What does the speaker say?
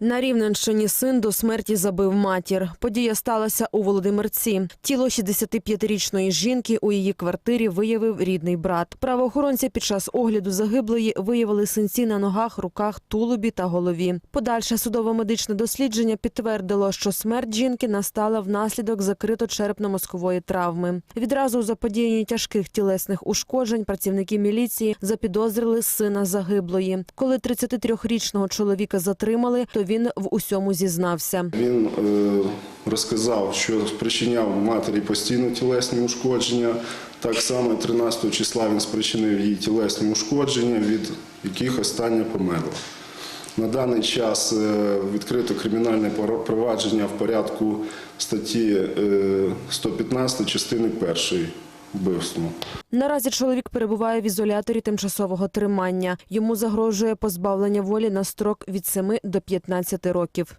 На Рівненщині син до смерті забив матір. Подія сталася у Володимирці. Тіло 65-річної жінки у її квартирі виявив рідний брат. Правоохоронці під час огляду загиблої виявили синці на ногах, руках, тулубі та голові. Подальше судово-медичне дослідження підтвердило, що смерть жінки настала внаслідок закрито-черепно-мозкової травми. Відразу у заподіянні тяжких тілесних ушкоджень працівники міліції запідозрили сина загиблої. Коли 33-річного чоловіка затримали, то він в усьому зізнався. Він е, розказав, що спричиняв матері постійно тілесні ушкодження. Так само 13 числа він спричинив їй тілесні ушкодження, від яких остання померла. На даний час е, відкрито кримінальне провадження в порядку статті е, 115 частини 1 вбивство. Наразі чоловік перебуває в ізоляторі тимчасового тримання. Йому загрожує позбавлення волі на строк від 7 до 15 років.